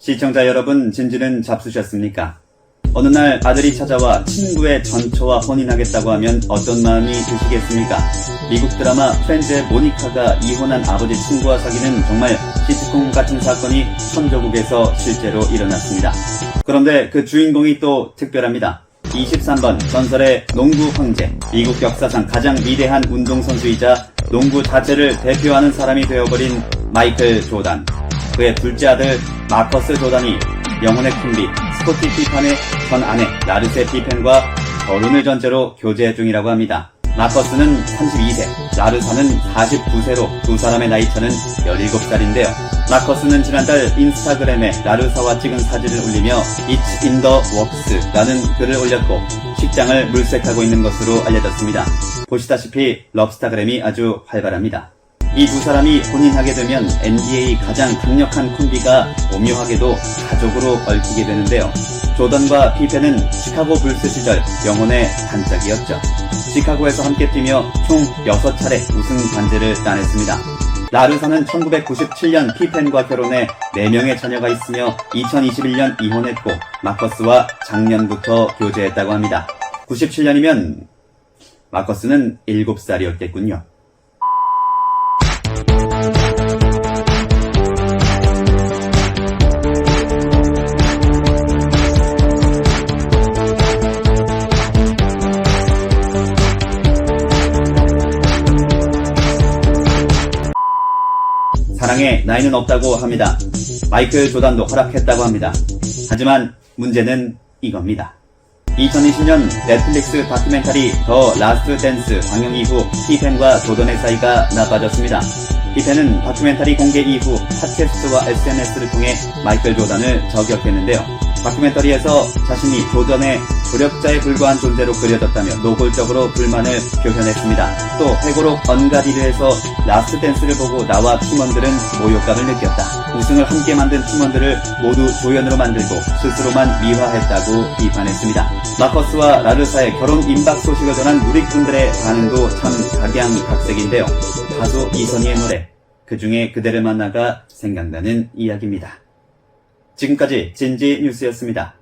시청자 여러분, 진지는 잡수셨습니까? 어느 날 아들이 찾아와 친구의 전처와 혼인하겠다고 하면 어떤 마음이 드시겠습니까? 미국 드라마 프렌즈의 모니카가 이혼한 아버지 친구와 사귀는 정말 시트콤 같은 사건이 천조국에서 실제로 일어났습니다. 그런데 그 주인공이 또 특별합니다. 23번 전설의 농구 황제, 미국 역사상 가장 위대한 운동선수이자 농구 자체를 대표하는 사람이 되어버린 마이클 조단. 그의 둘째 아들 마커스 조단이 영혼의 콤비 스코티 피판의 전 아내 라르세 피펜과 결혼을 전제로 교제 중이라고 합니다. 마커스는 32세, 라르사는 49세로 두 사람의 나이차는 17살인데요. 마커스는 지난달 인스타그램에 라르사와 찍은 사진을 올리며 It's in the works라는 글을 올렸고 식장을 물색하고 있는 것으로 알려졌습니다. 보시다시피 럽스타그램이 아주 활발합니다. 이 두 사람이 혼인하게 되면 NBA 가장 강력한 콤비가 오묘하게도 가족으로 얽히게 되는데요. 조던과 피펜은 시카고 불스 시절 영혼의 단짝이었죠. 시카고에서 함께 뛰며 총 6차례 우승 반지를 따냈습니다. 라르사는 1997년 피펜과 결혼해 4명의 자녀가 있으며 2021년 이혼했고 마커스와 작년부터 교제했다고 합니다. 97년이면 마커스는 7살이었겠군요. 사랑에 나이는 없다고 합니다. 마이클 조단도 허락했다고 합니다. 하지만 문제는 이겁니다. 2020년 넷플릭스 다큐멘터리 더 라스트 댄스 방영 이후 피펜과 조던의 사이가 나빠졌습니다. 피펜은 다큐멘터리 공개 이후 팟캐스트와 SNS를 통해 마이클 조단을 저격했는데요. 다큐멘터리에서 자신이 조던의 조력자에 불과한 존재로 그려졌다며 노골적으로 불만을 표현했습니다. 또 회고록 언가리르에서 라스트 댄스를 보고 나와 팀원들은 모욕감을 느꼈다. 우승을 함께 만든 팀원들을 모두 조연으로 만들고 스스로만 미화했다고 비판했습니다. 마커스와 라르사의 결혼 임박 소식을 전한 누리꾼들의 반응도 참 각양각색인데요. 가수 이선희의 노래 그 중에 그대를 만나가 생각나는 이야기입니다. 지금까지 진지 뉴스였습니다.